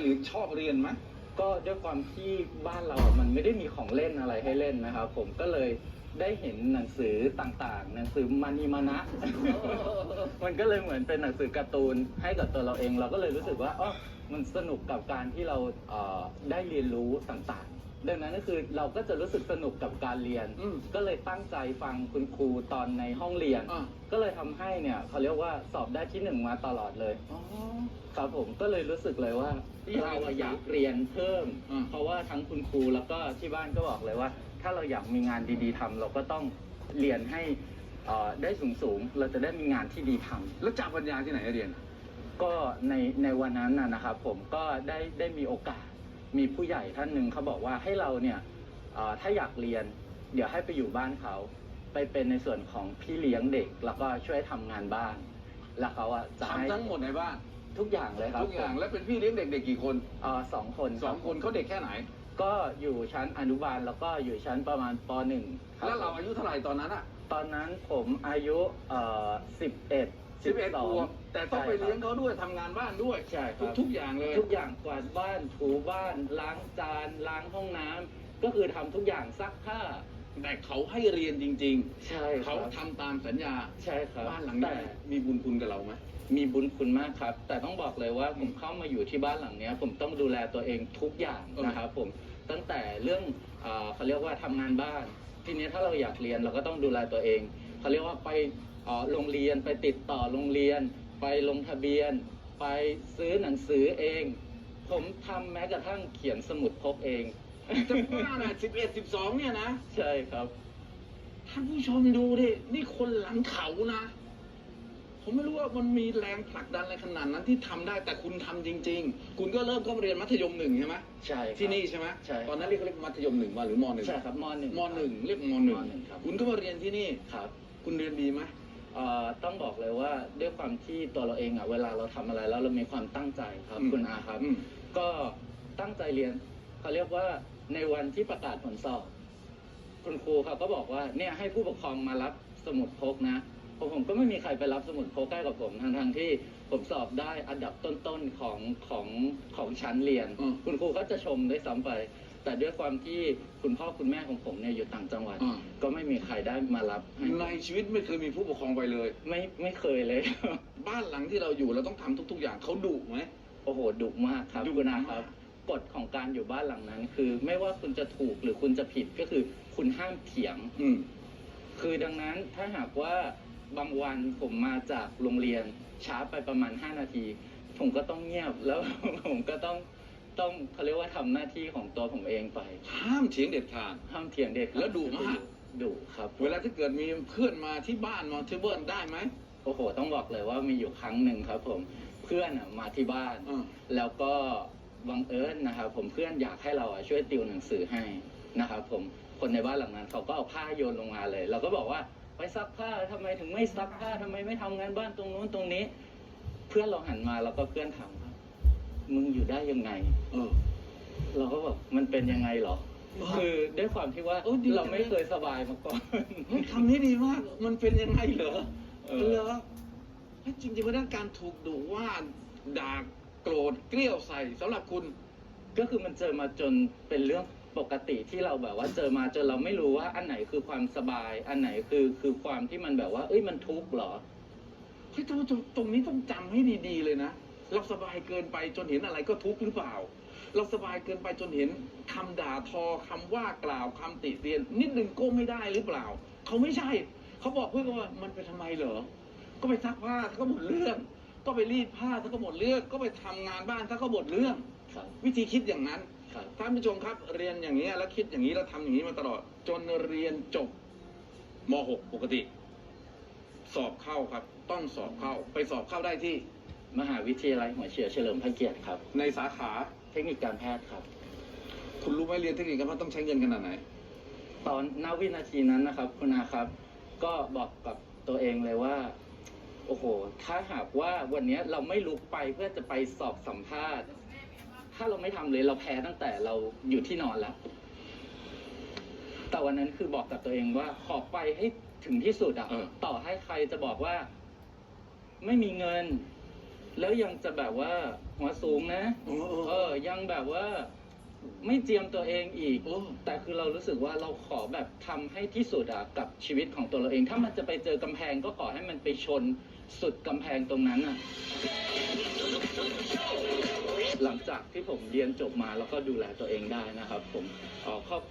หรือชอบเรียนไหมก็ด้วยความที่บ้านเราอะมันไม่ได้มีของเล่นอะไรให้เล่นนะครับ ผมก็เลยได้เห็นหนังสือต่างๆ หนังสือมานีมานะ มันก็เลยเหมือนเป็นหนังสือการ์ตูนให้กับตัวเราเอง เราก็เลยรู้สึกว่าอ๋อมันสนุกกับการที่เราเอ่อได้เรียนรู้ต่างๆ ดังนั้นก็คือเราก็จะรู้สึกสนุกกับการเรียน อืม ก็เลยตั้งใจฟังคุณครูตอนในห้องเรียน อ่าก็เลยทำให้เนี่ยเขาเรียกว่าสอบได้ที่หนึ่งมาตลอดเลย อ๋อ ครับผมก็เลยรู้สึกเลยว่าอยากเราอะอยากเรียนเพิ่ม อืม เพราะว่าทั้งคุณครูแล้วก็ที่บ้านก็บอกเลยว่า ถ้าเราอยากมีงานดีๆทำเราก็ต้องเรียนให้เอ่อได้สูงๆ เราจะได้มีงานที่ดีทำแล้วจาปัญญาที่ไหนเรียน ก็ในในวันนั้นนะนะครับผมก็ได้ได้มีโอกาส มีผู้ใหญ่ท่านหนึ่งเขาบอกว่าให้เราเนี่ยเอ่อถ้าอยากเรียน เดี๋ยวให้ไปอยู่บ้านเขา ไปเป็นในส่วนของพี่เลี้ยงเด็ก แล้วก็ช่วยทำงานบ้าน แล้วเขาอะจะให้ทำทั้งหมดในบ้านทุกอย่างเลยครับทุกอย่างผมแล้วเป็นพี่เลี้ยงเด็กๆกี่คนเอ่อสองคนสองคนเขาเด็กแค่ไหน ก็อยู่ชั้นอนุบาลแล้วก็อยู่ชั้นประมาณปหนึ่งคบแล้วเราอายุเท่าไหร่ตอนนั้นอะตอนนั้นผมอายุเอ่อสิบเอ็ด สิบเอ็ดขวบแต่ต้องไปเลี้ยงเขาด้วยทำงานบ้านด้วยใช่คทุรักบทุกอย่างเลยทุกอย่างกวาดบ้านถูบ้านล้างจานล้างห้องน้ำก็คือทำทุกอย่างซักผ้าแต่เขาให้เรียนจริง ใช่ๆครัเขาบทำตามสัญญา ใช่ครับบ้านหลังแต่ นี้มีบุญคุณกับเราไหม มีบุญคุณมากครับ แต่ต้องบอกเลยว่าผมเข้ามาอยู่ที่บ้านหลังเนี้ย ผมต้องดูแลตัวเองทุกอย่างเออ นะครับผมตั้งแต่เรื่องเอ่อเขาเรียกว่าทำงานบ้าน ทีนี้ถ้าเราอยากเรียนเราก็ต้องดูแลตัวเองเขาเรียกว่าไปเอ่อ โรงเรียนไปติดต่อโรงเรียน ไปลงทะเบียน ไปซื้อหนังสือเอง ผมทำแม้กระทั่งเขียนสมุดพกเอง จะว่าน่ะสิบเอ็ดสิบสองเนี่ยนะ ใช่ครับ ท่านผู้ชมดูดิ นี่คนหลังเขานะ ผมไม่รู้ว่ามันมีแรงผลักดันอะไรขนาดนั้นที่ทำได้แต่คุณทำจริง ๆ คุณก็เริ่มเข้ามาเรียนมัธยมหนึ่งใช่ไหมใช่ครับ ที่นี่ใช่ไหมใช่ครับ ตอนนั้นเรียกเรียกมัธยมหนึ่งว่าหรือมหนึ่งใช่ครับมหนึ่งมหนึ่งเรียกมหนึ่งมหนึ่งครับ คุณก็มาเรียนที่นี่ ครับ คุณเรียนดีไหม เอ่อต้องบอกเลยว่าด้วยความที่ตัวเราเองอะเวลาเราทำอะไรแล้วเรามีความตั้งใจครับคุณอาครับ อืม ก็ตั้งใจเรียนเขาเรียกว่าในวันที่ประกาศผลสอบ คุณครูเขาก็บอกว่าเนี่ยให้ผู้ปกครองมารับสมุดพกนะผมผมก็ไม่มีใครไปรับสมุดพกใกล้กับผมทางทางๆที่ผมสอบได้อันดับต้นๆของของของชั้นเรียน อืม คุณครูก็จะชมด้วยซ้ำไป แต่ด้วยความที่คุณพ่อคุณแม่ของผมเนี่ยอยู่ต่างจังหวัด อ่า ก็ไม่มีใครได้มารับให้ในชีวิตไม่เคยมีผู้ปกครองไปเลย ไม่ไม่เคยเลย บ้านหลังที่เราอยู่เราต้องทำทุก ๆ อย่างเขาดุไหม โอ้โหดุมากครับดุคุณมาอากครับกฎของการอยู่บ้านหลังนั้น คือไม่ว่าคุณจะถูกหรือคุณจะผิดก็คือคุณห้ามเถียง อืม คือดังนั้นถ้าหากว่าบางวันผมมาจากโรงเรียนช้าไปประมาณ 5 นาที ผมก็ต้องเงียบแล้ว ผมก็ต้อง ต้องเขาเรียกว่าทำหน้าที่ของตัวผมเองไป ห้ามเถียงเด็ดขาด ห้ามเถียงเด็กแล้วดุมาก ดุครับเวลาที่เกิดมีเพื่อนมาที่บ้านมาที่เบิร์นได้ไหมโอ้โหต้องบอกเลยว่ามีอยู่ครั้งหนึ่งครับผมเพื่อนอะมาที่บ้าน อ่าแล้วก็บังเอิญนะครับผมเพื่อนอยากให้เราอะช่วยติวหนังสือให้นะครับผมคนในบ้านหลังนั้นเขาก็เอาผ้าโยนลงมาเลย เราก็บอกว่าไปซักผ้าทำไมถึงไม่ซักผ้าทำไมไม่ทำงานบ้านตรงนู้นตรงนี้ เพื่อนเราหันมาแล้วก็เพื่อนถามว่า มึงอยู่ได้ยังไง เออ เราก็บอกมันเป็นยังไงเหรอเออคือด้วยความที่ว่าเออดีจังเราไม่เคยสบายมาก่อน เฮ้ยคำนี้ดีมากมันเป็นยังไงเหรอเออ เหรอเฮ้ยจริงๆว่าการถูกดุว่าด่าโกรธเกลี้ยวใส่สำหรับคุณ ก็คือมันเจอมาจนเป็นเรื่องปกติที่เราแบบว่าเจอมาจนเราไม่รู้ว่าอันไหนคือความสบาย อันไหนคือคือความที่มันแบบว่า เอ้ยมันทุกข์เหรอ เฮ้ยตรงตรงตรงนี้ต้องจำให้ดีๆเลยนะ เราสบายเกินไปจนเห็นอะไรก็ทุกข์หรือเปล่า เราสบายเกินไปจนเห็นคำด่าทอคำว่ากล่าวคำติเตียน นิดนึงก็ไม่ได้หรือเปล่า เขาไม่ใช่ เขาบอกเพื่อนว่ามันไปทำไมเหรอ ก็ไปซักผ้าถ้าก็หมดเรื่อง ก็ไปรีดผ้าถ้าก็หมดเรื่อง ก็ไปทำงานบ้านถ้าก็หมดเรื่องครับวิธีคิดอย่างนั้นครับท่านผู้ชมครับ เรียนอย่างนี้ยแล้วคิดอย่างนี้แล้วทำอย่างนี้มาตลอด จนเรียนจบม .6 ปกติ สอบเข้าครับ ต้องสอบเข้า ไปสอบเข้าได้ที่ มหาวิทยาลัยหัวเฉียวเฉลิมพระเกียรติครับ ในสาขาเทคนิคการแพทย์ครับ คุณรู้ไหมเรียนเทคนิคการแพทย์ต้องใช้เงินขนาดไหน ตอนณวินาทีนั้นนะครับ คุณอาครับ ก็บอกกับตัวเองเลยว่า โอ้โห ถ้าหากว่าวันนี้เราไม่ลุกไปเพื่อจะไปสอบสัมภาษณ์ ถ้าเราไม่ทำเลยเราแพ้ตั้งแต่เราอยู่ที่นอนแล้ว แต่วันนั้นคือบอกกับตัวเองว่าขอไปให้ถึงที่สุดอะเออต่อให้ใครจะบอกว่า ไม่มีเงิน แล้วยังจะแบบว่าหัวสูงนะ เออเออเออยังแบบว่าไม่เจียมตัวเองอีก โอ้ แต่คือเรารู้สึกว่าเราขอแบบทำให้ที่สุดอะกับชีวิตของตัวเราเอง ถ้ามันจะไปเจอกำแพงก็ขอให้มันไปชนสุดกำแพงตรงนั้นอะหลังจากที่ผมเรียนจบมาแล้วก็ดูแลตัวเองได้นะครับ ผมเอ่อครอบ